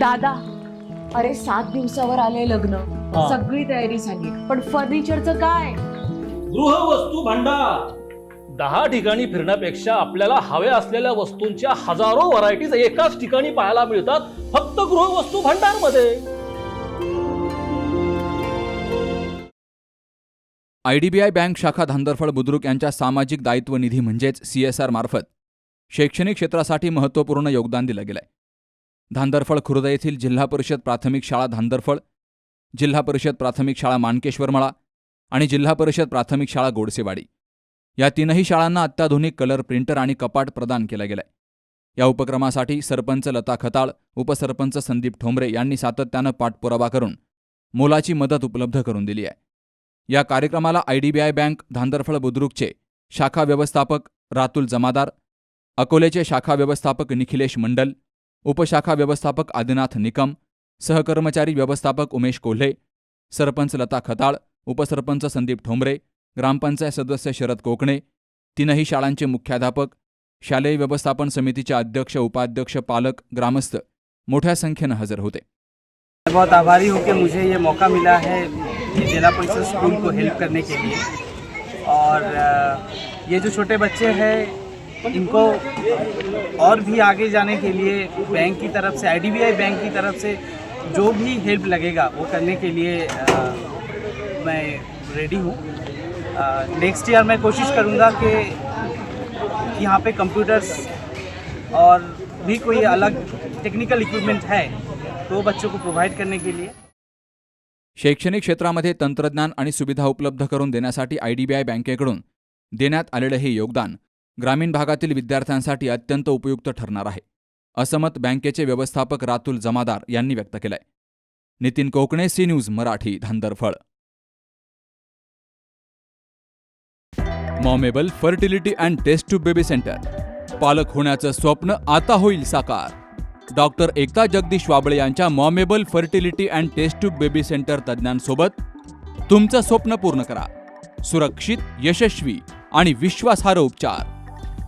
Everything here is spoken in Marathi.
दादा अरे सात दिवसावर आले लग्न. हा. सगळी तयारी झाली. पण फर्निचरचं काय? गृहवस्तू भांडार. दहा ठिकाणी फिरण्यापेक्षा आपल्याला हव्या असलेल्या वस्तूंच्या हजारो व्हरायटीज एकाच ठिकाणी पाहायला मिळतात फक्त गृहवस्तू भांडारमध्ये आयडीबीआय बँक शाखा धांदरफळ बुद्रुक यांच्या सामाजिक दायित्व निधी म्हणजेच सी एस आर मार्फत शैक्षणिक क्षेत्रासाठी महत्त्वपूर्ण योगदान दिलं गेलंय. धांदरफळ खुर्द येथील जिल्हा परिषद प्राथमिक शाळा धांदरफळ जिल्हा परिषद प्राथमिक शाळा मानकेश्वरमळा आणि जिल्हा परिषद प्राथमिक शाळा गोडसेवाडी. या तीनही शाळांना अत्याधुनिक कलर प्रिंटर आणि कपाट प्रदान केला गेलाय या उपक्रमासाठी सरपंच लता खताळ उपसरपंच संदीप ठोंबरे यांनी सातत्यानं पाठपुरावा करून मोलाची मदत उपलब्ध करून दिली आहे. या कार्यक्रमाला आयडीबीआय बँक धांदरफळ बुद्रुकचे शाखा व्यवस्थापक रातुल जमादार अकोलेचे शाखा व्यवस्थापक निखिलेश मंडल उपशाखा व्यवस्थापक आदिनाथ निकम सहकर्मचारी व्यवस्थापक उमेश कोल्हे सरपंच लता खताळ उपसरपंच संदीप ठोंबरे ग्रामपंचायत सदस्य शरद कोकणे तीनही शाळांचे मुख्याध्यापक शालेय व्यवस्थापन समितीचे अध्यक्ष उपाध्यक्ष पालक ग्रामस्थ मोठ्या संख्येनं हजर होते. बहुत आभारी हूँ कि मुझे ये मौका मिला है जिला परिषद स्कूल को हेल्प करने के लिए। और ये जो छोटे बच्चे हैं इनको और भी आगे जाने के लिए बैंक की तरफ़ से आईडीबीआई बैंक की तरफ़ से जो भी हेल्प लगेगा वो करने के लिए अ, मैं रेडी हूँ। नेक्स्ट ईयर मैं कोशिश करूँगा कि यहाँ पे कंप्यूटर्स और भी कोई अलग टेक्निकल इक्विपमेंट है तो बच्चों को प्रोवाइड करने के लिए। शैक्षणिक क्षेत्रामध्ये तंत्रज्ञान आणि सुविधा उपलब्ध करून देण्यासाठी आयडीबीआय बँकेकडून देण्यात आलेलं हे योगदान ग्रामीण भागातील विद्यार्थ्यांसाठी अत्यंत उपयुक्त ठरणार आहे असं मत बँकेचे व्यवस्थापक रातुल जमादार यांनी व्यक्त केलंय. Nitin Kokane C news Marathi Dhandarphal. मॉमेबल fertility and test tube baby centre. पालक होण्याचं स्वप्न आता होईल साकार. डॉक्टर एकता जगदीश वाबळे यांच्या मॉमेबल fertility and test tube baby centre तज्ज्ञांसोबत तुमचं स्वप्न पूर्ण करा. सुरक्षित यशस्वी आणि विश्वासार्ह उपचार.